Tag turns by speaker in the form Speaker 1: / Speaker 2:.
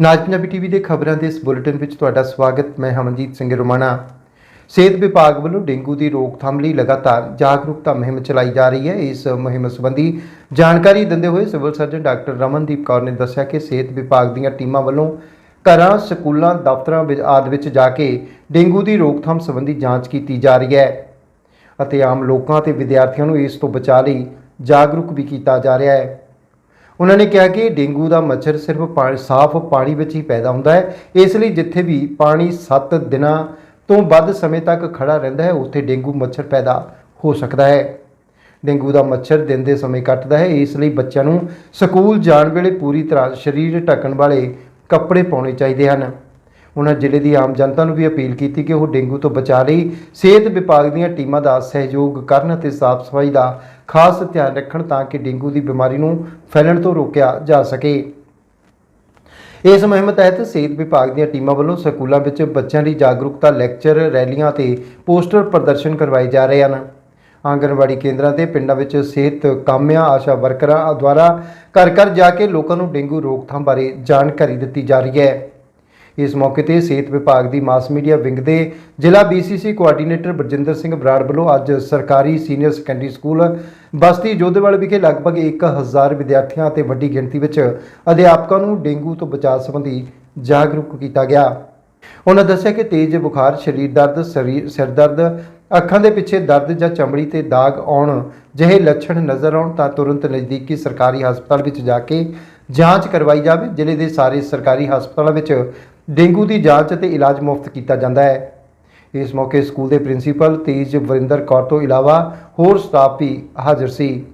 Speaker 1: ਨਾਜ Punjabi TV ਦੇ ਖਬਰਾਂ ਦੇ ਇਸ ਬੁਲੇਟਿਨ ਵਿੱਚ ਤੁਹਾਡਾ ਸਵਾਗਤ। ਮੈਂ ਹਮਨਜੀਤ ਸਿੰਘ ਰੋਮਾਣਾ। ਸਿਹਤ ਵਿਭਾਗ ਵੱਲੋਂ ਡੇਂਗੂ ਦੀ ਰੋਕਥਾਮ ਲਈ ਲਗਾਤਾਰ ਜਾਗਰੂਕਤਾ ਮੁਹਿੰਮ ਚਲਾਈ ਜਾ ਰਹੀ ਹੈ। ਇਸ ਮੁਹਿੰਮ ਸੰਬੰਧੀ ਜਾਣਕਾਰੀ ਦਿੰਦੇ ਹੋਏ civil surgeon doctor Ramandeep Kaur ਨੇ ਦੱਸਿਆ ਕਿ ਸਿਹਤ ਵਿਭਾਗ ਦੀਆਂ ਟੀਮਾਂ ਵੱਲੋਂ ਘਰਾਂ, ਸਕੂਲਾਂ, ਦਫ਼ਤਰਾਂ ਵਿੱਚ ਆਦਿ ਵਿੱਚ ਜਾ ਕੇ ਡੇਂਗੂ ਦੀ ਰੋਕਥਾਮ ਸੰਬੰਧੀ ਜਾਂਚ ਕੀਤੀ ਜਾ ਰਹੀ ਹੈ ਅਤੇ ਆਮ ਲੋਕਾਂ ਤੇ ਵਿਦਿਆਰਥੀਆਂ ਨੂੰ ਇਸ ਤੋਂ ਬਚਾਅ ਲਈ ਜਾਗਰੂਕ ਵੀ ਕੀਤਾ ਜਾ ਰਿਹਾ ਹੈ। ਉਹਨਾਂ ਨੇ ਕਿਹਾ ਕਿ ਡੇਂਗੂ ਦਾ ਮੱਛਰ ਸਿਰਫ ਪਾ- ਸਾਫ਼ ਪਾਣੀ ਵਿੱਚ ਹੀ ਪੈਦਾ ਹੁੰਦਾ ਹੈ। ਇਸ ਲਈ ਜਿੱਥੇ ਵੀ ਪਾਣੀ 7 ਦਿਨਾਂ ਤੋਂ ਵੱਧ ਸਮੇਂ ਤੱਕ ਖੜਾ ਰਹਿੰਦਾ ਹੈ, ਉੱਥੇ ਡੇਂਗੂ ਮੱਛਰ ਪੈਦਾ ਹੋ ਸਕਦਾ ਹੈ। ਡੇਂਗੂ ਦਾ ਮੱਛਰ ਦਿਨ ਦੇ ਸਮੇਂ ਕੱਟਦਾ ਹੈ, ਇਸ ਲਈ ਬੱਚਿਆਂ ਨੂੰ ਸਕੂਲ ਜਾਣ ਵੇਲੇ ਪੂਰੀ ਤਰ੍ਹਾਂ ਸਰੀਰ ਢੱਕਣ ਵਾਲੇ ਕੱਪੜੇ ਪਾਉਣੇ ਚਾਹੀਦੇ ਹਨ। ਉਹਨਾਂ ਜ਼ਿਲ੍ਹੇ ਦੀ ਆਮ ਜਨਤਾ ਨੂੰ ਵੀ ਅਪੀਲ ਕੀਤੀ ਕਿ ਉਹ ਡੇਂਗੂ ਤੋਂ ਬਚਾਅ ਲਈ ਸਿਹਤ ਵਿਭਾਗ ਦੀਆਂ ਟੀਮਾਂ ਦਾ ਸਹਿਯੋਗ ਕਰਨ ਅਤੇ ਸਾਫ਼ ਸਫ਼ਾਈ ਦਾ ਖਾਸ ਧਿਆਨ ਰੱਖਣ ਤਾਂ ਕਿ ਡੇਂਗੂ ਦੀ ਬਿਮਾਰੀ ਨੂੰ ਫੈਲਣ ਤੋਂ ਰੋਕਿਆ ਜਾ ਸਕੇ। ਇਸ ਮੁਹਿੰਮ ਤਹਿਤ ਸਿਹਤ ਵਿਭਾਗ ਦੀਆਂ ਟੀਮਾਂ ਵੱਲੋਂ ਸਕੂਲਾਂ ਵਿੱਚ ਬੱਚਿਆਂ ਲਈ ਜਾਗਰੂਕਤਾ ਲੈਕਚਰ, ਰੈਲੀਆਂ ਤੇ ਪੋਸਟਰ ਪ੍ਰਦਰਸ਼ਨ ਕਰਵਾਏ ਜਾ ਰਹੇ ਹਨ। ਆਂਗਣਵਾੜੀ ਕੇਂਦਰਾਂ ਤੇ ਪਿੰਡਾਂ ਵਿੱਚ ਸਿਹਤ ਕਾਮਿਆਂ, ਆਸ਼ਾ ਵਰਕਰਾਂ ਦੁਆਰਾ ਘਰ ਘਰ ਜਾ ਕੇ ਲੋਕਾਂ ਨੂੰ ਡੇਂਗੂ ਰੋਕਥਾਮ ਬਾਰੇ ਜਾਣਕਾਰੀ ਦਿੱਤੀ ਜਾ ਰਹੀ ਹੈ। ਇਸ ਮੌਕੇ ਤੇ ਸਿਹਤ ਵਿਭਾਗ ਦੀ ਮਾਸ ਮੀਡੀਆ ਵਿੰਗ ਦੇ ਜ਼ਿਲ੍ਹਾ ਬੀਸੀਸੀ ਕੋਆਰਡੀਨੇਟਰ ਬਰਜਿੰਦਰ ਸਿੰਘ ਬਰਾੜ ਵੱਲੋਂ ਅੱਜ ਸਰਕਾਰੀ senior secondary school Basti Jodhewal ਵਿਖੇ ਲਗਭਗ 1000 ਵਿਦਿਆਰਥੀਆਂ ਅਤੇ ਵੱਡੀ ਗਿਣਤੀ ਵਿੱਚ ਅਧਿਆਪਕਾਂ ਨੂੰ ਡੇਂਗੂ ਤੋਂ ਬਚਾਅ ਸੰਬੰਧੀ ਜਾਗਰੂਕ ਕੀਤਾ ਗਿਆ। ਉਹਨਾਂ ਦੱਸਿਆ ਕਿ ਤੇਜ਼ ਬੁਖਾਰ, ਸਰੀਰ ਦਰਦ ਸਰੀਰ ਸਿਰ ਦਰਦ, ਅੱਖਾਂ ਦੇ ਪਿੱਛੇ ਦਰਦ ਜਾਂ ਚਮੜੀ ਤੇ ਦਾਗ ਆਉਣ ਜਿਹੇ ਲੱਛਣ ਨਜ਼ਰ ਆਉਣ ਤਾਂ ਤੁਰੰਤ ਨਜ਼ਦੀਕੀ ਸਰਕਾਰੀ ਹਸਪਤਾਲ ਵਿੱਚ ਜਾ ਕੇ ਜਾਂਚ ਕਰਵਾਈ ਜਾਵੇ। ਜ਼ਿਲ੍ਹੇ ਦੇ ਸਾਰੇ ਸਰਕਾਰੀ ਹਸਪਤਾਲਾਂ ਵਿੱਚ ਡੇਂਗੂ ਦੀ ਜਾਂਚ ਅਤੇ ਇਲਾਜ ਮੁਫਤ ਕੀਤਾ ਜਾਂਦਾ ਹੈ। ਇਸ ਮੌਕੇ ਸਕੂਲ ਦੇ ਪ੍ਰਿੰਸੀਪਲ ਤੇਜ ਵਰਿੰਦਰ ਕੌਰ ਤੋਂ ਇਲਾਵਾ ਹੋਰ ਸਟਾਫ ਵੀ ਹਾਜ਼ਰ ਸੀ।